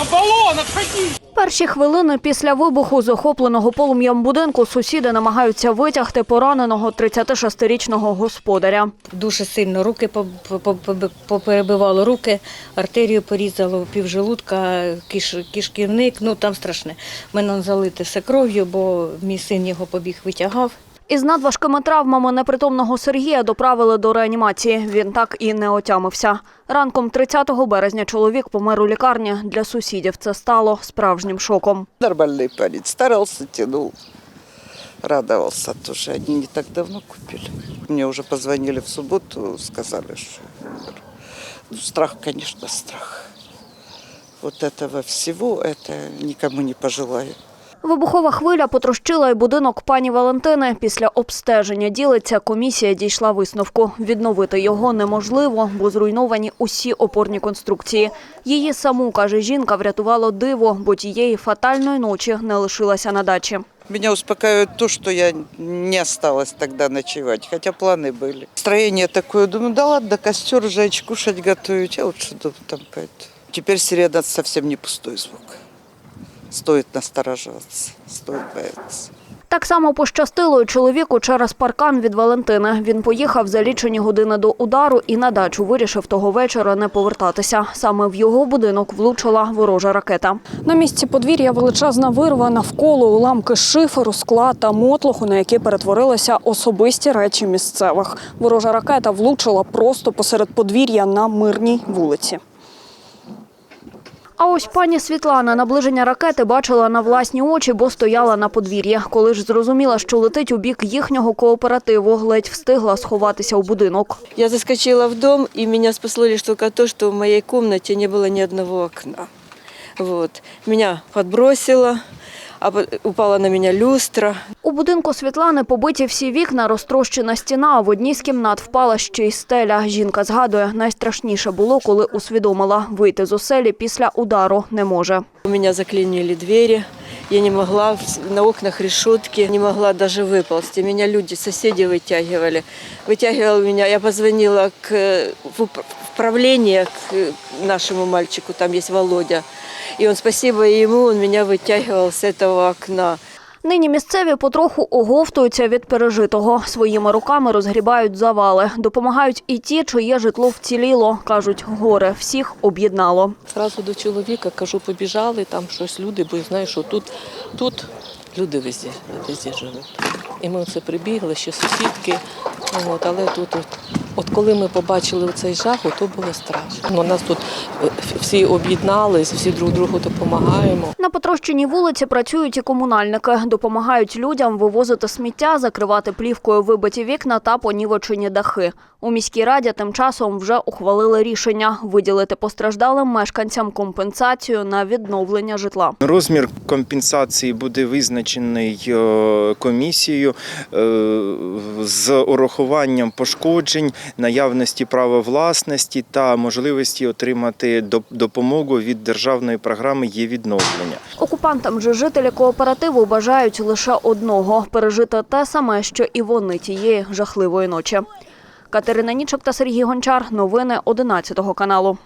Аполлон, отходи! Перші хвилини після вибуху з охопленого полум'ям будинку сусіди намагаються витягти пораненого 36-річного господаря. Дуже сильно руки по- по- по- поперебивало руки, артерію порізало, півжелудка, киш, кишківник, ну там страшне. Мене залите все кров'ю, бо мій син його побіг витягав. Із надважкими травмами непритомного Сергія доправили до реанімації. Він так і не отямився. Ранком 30 березня чоловік помер у лікарні. Для сусідів це стало справжнім шоком. Нормальный парень. Старался, тянул. Радовался тоже. Они не так давно купили. Мне уже позвонили в субботу, сказали, что умер. Ну, страх, конечно, страх. Вот этого всего, это никому не пожелаю. Вибухова хвиля потрощила й будинок пані Валентини. Після обстеження ділиться, комісія дійшла висновку. Відновити його неможливо, бо зруйновані усі опорні конструкції. Її саму, каже жінка, врятувало диво, бо тієї фатальної ночі не лишилася на дачі. Меня успокаивает то, что я не осталась тогда ночевать, хотя планы были. Строение такое, думаю, да ладно, костер жечь, кушать готовить, я лучше там пойду. Теперь сирена совсем не пустой звук. Стоит настороживаться, стоит бояться. Так само пощастило й чоловіку через паркан від Валентини. Він поїхав за лічені години до удару і на дачу вирішив того вечора не повертатися. Саме в його будинок влучила ворожа ракета. На місці подвір'я величезна вирва навколо уламки шиферу, скла та мотлоху, на які перетворилися особисті речі місцевих. Ворожа ракета влучила просто посеред подвір'я на мирній вулиці. А ось пані Світлана наближення ракети бачила на власні очі, бо стояла на подвір'ї. Коли ж зрозуміла, що летить у бік їхнього кооперативу, ледь встигла сховатися у будинок. Я заскочила в дом, и меня спасло лишь только то, что в моей комнате не было ни одного окна. Вот. Меня подбросило, а упала на меня люстра У будинку Світлани побиті всі вікна, розтрощена стіна, а в одній з кімнат впала ще й стеля. Жінка згадує, найстрашніше було, коли усвідомила, вийти з оселі після удару не може. У меня заклинили двери, я не могла, в- на окнах решетки, не могла даже выползти. Меня люди, соседи вытягивали. Вытягивал меня, я позвонила к, э, в уп- в правление к э, нашему мальчику, там есть Володя. И он, спасибо ему, он меня вытягивал с этого окна. Нині місцеві потроху оговтуються від пережитого. Своїми руками розгрібають завали. Допомагають і ті, чиє житло вціліло. Кажуть, горе всіх об'єднало. Зразу до чоловіка кажу, побіжали, там щось люди, бо я знаю, що тут, тут люди везде, везде живуть. І ми оце прибігли, ще сусідки. От, але тут, от, от коли ми побачили цей жах, то було страшно. Ну, нас тут е, всі об'єднались, всі друг другу допомагаємо. На потрощеній вулиці працюють і комунальники. Допомагають людям вивозити сміття, закривати плівкою вибиті вікна та понівечені дахи. У міській раді тим часом вже ухвалили рішення виділити постраждалим мешканцям компенсацію на відновлення житла. Розмір компенсації буде визначений е, комісією е, з урахуванням пошкоджень, наявності права власності та можливості отримати доп- допомогу від державної програми є відновлення. Окупантам же жителі кооперативу бажають лише одного пережити те саме, що і вони тієї жахливої ночі. Катерина Нічок та Сергій Гончар. Новини 11 каналу.